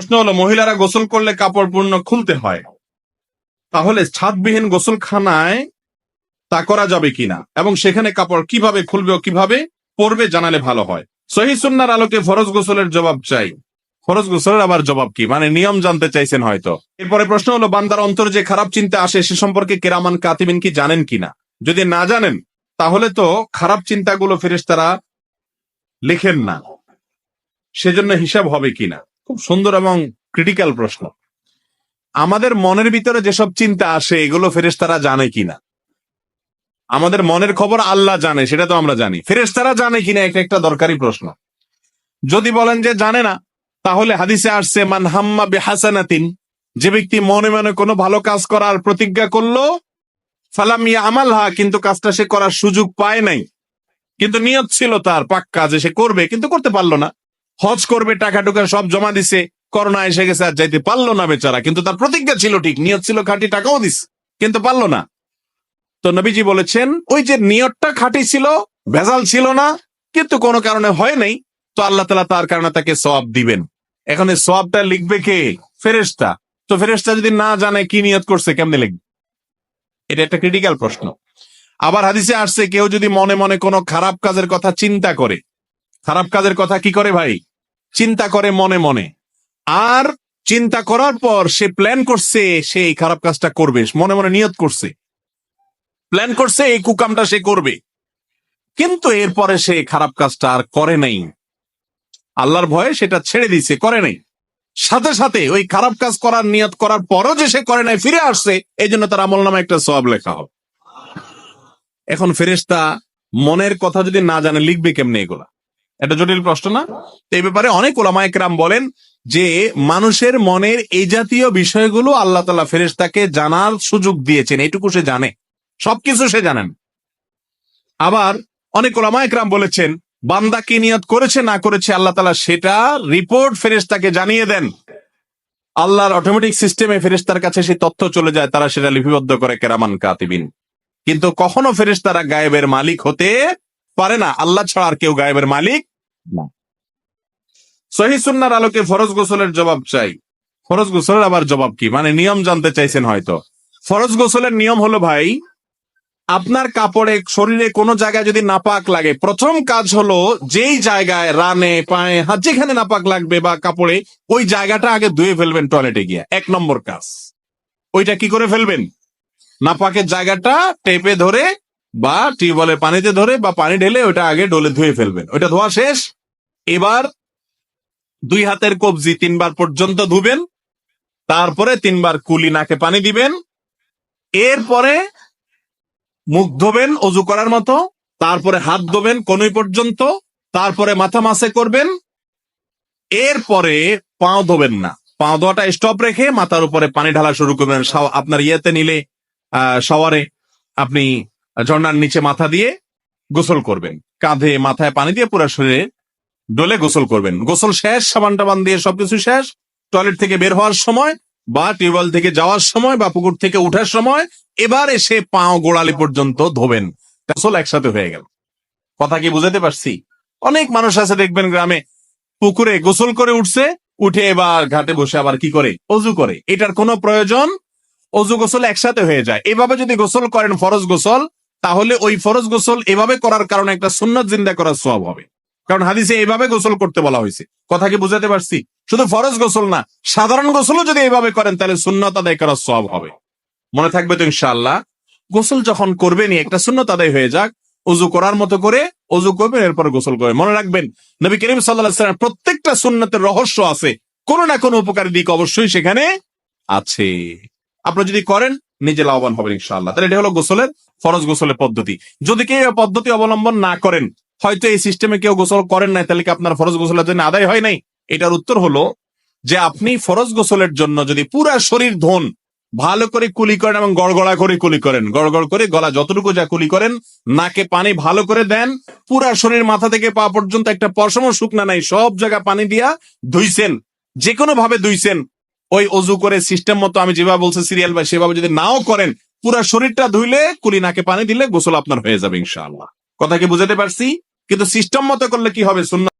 প্রশ্ন হলো, মহিলারা গোসল করলে কাপড় পূর্ণ খুলতে হয়। তাহলে ছাদবিহীন গোসলখানায় তা করা যাবে কিনা? এবং সেখানে কাপড় কীভাবে খুলবে কীভাবে পরবে জানালে ভালো হয়। সহি সুন্নার আলোকে ফরজ গোসলের জবাব চাই। ফরজ গোসলের আবার জবাব কি? মানে নিয়ম জানতে চাইছেন হয়তো। এরপরে প্রশ্ন হলো, বান্দার অন্তর যে খারাপ চিন্তা আসে, সে সম্পর্কে কেরামান কাতিবিন কি জানেন কিনা? যদি না জানেন, তাহলে তো খারাপ চিন্তাগুলো ফেরেশতারা লেখেন না। সেজন্য হিসাব হবে কিনা? খুব সুন্দর এবং ক্রিটিক্যাল প্রশ্ন। আমাদের মনের ভিতরে যেসব চিন্তা আসে, এগুলো ফেরেশতারা জানে কিনা? আমাদের মনের খবর আল্লাহ জানে, সেটা তো আমরা জানি। ফেরেশতারা জানে কিনা, এটা একটা দরকারি প্রশ্ন। যদি বলেন যে জানে না, তাহলে হাদিসে আসছে, মান হাম্মা বেহাসানাতিন যে ব্যক্তি মনে মনে কোনো ভালো কাজ করার প্রতিজ্ঞা করল ফালামিয়া আমালহা কিন্তু কাজটা সে করার সুযোগ পায় নাই। কিন্তু নিয়ত ছিল তার পাক্কা যে সে করবে, কিন্তু করতে পারল না। হজ করবে, টাকা টুকা সব জমা দিছে, করোনা এসে গেছে আর যাইতে পারল না বেচারা। কিন্তু তার প্রতিজ্ঞা ছিল ঠিক, নিয়ত ছিল খাঁটি টাকাও দিস কিন্তু পারল না। তো নবীজি বলেছেন, ওই যে নিয়তটা খাঁটি ছিল, ভেজাল ছিল না, কিন্তু কোনো কারণে হয় নাই, তো আল্লাহ তালা তার কারণে তাকে সব দিবেন। এখন সবটা লিখবে কে? ফেরেস্তা তো ফেরেস্তা যদি না জানে কি নিয়ত করছে, কেমনে লিখবে? এটা একটা ক্রিটিক্যাল প্রশ্ন। আবার হাদিসে আসছে, কেউ যদি মনে মনে কোনো খারাপ কাজের কথা চিন্তা করে, খারাপ কাজের কথা কি করে ভাই? চিন্তা করে মনে মনে। আর চিন্তা করার পর সে প্ল্যান করছে, সে এই খারাপ কাজটা করবে, মনে মনে নিয়ত করছে। প্ল্যান করছে, এই কুকামটা সে করবে। কিন্তু এরপরে সে খারাপ কাজটা আর করে নাই। আল্লাহর ভয়ে সেটা ছেড়ে দিছে করে নাই। সাথে সাথে ওই খারাপ কাজ করার, নিয়ত করার পরও যে সে করে নাই, ফিরে আসছে এই জন্য তার আমল নামে একটা সব লেখা হবে। এখন ফেরেশতা মনের কথা যদি না জানে, লিখবে কেমনে এগুলা? এটা জটিল প্রশ্ন না? এই ব্যাপারে অনেক ওলামা একরাম বলেন যে, মানুষের মনের এই জাতীয় বিষয়গুলো আল্লাহ তালা ফেরেশতাকে জানার সুযোগ দিয়েছেন, এইটুকু সে জানে। সবকিছু সে জানেন। আবার অনেক ওলামায়করাম বলেছেন, বান্দা কি নিয়ত করেছে, না করেছে, আল্লাহ তালা সেটা রিপোর্ট ফেরেশতাকে জানিয়ে দেন। আল্লাহর অটোমেটিক সিস্টেমে ফেরেশতার কাছে সেই তথ্য চলে যায়, তারা সেটা লিপিবদ্ধ করে কেরামান কাতিবিন। কিন্তু কখনো ফেরেশতারা গায়েবের মালিক হতে পারে না। আল্লাহ ছাড়া আর কেউ গায়েবের মালিক না। সহি সুন্নার আলোকে ফরজ গোসলের জবাব চাই। ফরজ গোসলের আবার জবাব কি? মানে নিয়ম জানতে চাইছেন হয়তো। ফরজ গোসলের নিয়ম হলো ভাই, আপনার কাপড়ে, শরীরে কোনো জায়গায় যদি নাপাক লাগে, প্রথম কাজ হলো যেই জায়গায় রানে, পায়ে, হাত যেখানে নাপাক লাগবে বা কাপড়ে, ওই জায়গাটা আগে ধুয়ে ফেলবেন টয়লেটে গিয়ে। এক নম্বর কাজ। ওইটা কি করে ফেলবেন? নাপাকের জায়গাটা টেপে ধরে বা টিউবওয়েলের পানিতে ধরে বা পানি ঢেলে ওটা আগে ডলে ধুয়ে ফেলবেন। ওইটা ধোয়া শেষ। এবার দুই হাতের কবজি তিনবার পর্যন্ত ধুবেন। তারপরে তিনবার কুলি নাকে পানি দিবেন। এরপরে মুখ ধোবেন অজু করার মতো। তারপরে হাত ধোবেন কনুই পর্যন্ত। তারপরে মাথা মাসে করবেন। এরপরে পাও ধোবেন না। পাও ধোয়াটা স্টপ রেখে মাথার উপরে পানি ঢালা শুরু করবেন। আপনার ইয়েতে নিলে, আহ, শাওয়ারে আপনি ঝর্ণার নিচে মাথা দিয়ে গোসল করবেন। কাঁধে মাথায় পানি দিয়ে পুরো শরীরে ডলে গোসল করবেন। গোসল শেষ, সাবান টাবান দিয়ে সবকিছু শেষ। টয়লেট থেকে বের হওয়ার সময় বা টিউবওয়েল থেকে যাওয়ার সময় বা পুকুর থেকে উঠার সময় এবার এসে পাও গোড়ালি পর্যন্ত ধোবেন। গোসল একসাথে হয়ে গেল। কথা কি বুঝাতে পারছি? অনেক মানুষ আছে দেখবেন গ্রামে, পুকুরে গোসল করে উঠছে, উঠে এবার ঘাটে বসে আবার কি করে? অজু করে। এটার কোনো প্রয়োজন? অজু গোসল একসাথে হয়ে যায়। এভাবে যদি গোসল করেন, ফরজ গোসল তাহলে ওই ফরজ গোসল এভাবে করার কারণে একটা সুন্নত জিন্দা করার সব হবে। কারণ হাদিসে এভাবে গোসল করতে বলা হয়েছে। কথা কি বুঝাতে পারছি? শুধু ফরজ গোসল না, সাধারণ গোসলও যদি এভাবে করেন, তাহলে সুন্নত আদায় করার সব হবে। মনে থাকবে তো ইনশাআল্লাহ, গোসল যখন করবেনই, একটা সুন্নত আদায় হয়ে যাক অজু করার মতো করে অজু করবেন, এরপর গোসল করবেন। মনে রাখবেন, নবী করিম সাল্লাহ প্রত্যেকটা সুন্নতের রহস্য আছে। কোনো না কোনো উপকারী দিক অবশ্যই সেখানে আছে। আপনি যদি করেন নিজে লাভবান হবেন ইনশাআল্লাহ। তাহলে এটা হলো গোসলের, ফরজ গোসলের পদ্ধতি। যদি কেউ পদ্ধতি অবলম্বন না করেন, হয়তো এই সিস্টেমে কেউ গোসল করেন নাই, তাহলে কি আপনার ফরজ গোসলের জন্য আদায় হয় নাই? এটার উত্তর হলো যে আপনি ফরজ গোসলের জন্য যদি পুরা শরীর ধন, ভালো করে কুলি করেন এবং গড়গড়া করে কুলি করেন, গড়গড় করে গলা যতটুকু যা কুলি করেন, নাকে পানি ভালো করে দেন, পুরা শরীর মাথা থেকে পা পর্যন্ত একটা পশম শুকনা নাই, সব জায়গা পানি দিয়া ধুইছেন যে কোনো ভাবে ধুইছেন ওই অজু করে সিস্টেম মতো আমি যেভাবে বলছি সিরিয়াল বা সেভাবে যদি নাও করেন, পুরা শরীরটা ধুইলে কুলি নাকে পানি দিলে গোসল আপনার হয়ে যাবে ইনশাআল্লাহ। কথা কি বুঝাতে পারছি? কিন্তু সিস্টেম মতো করলে কি হবে? সুন্নাত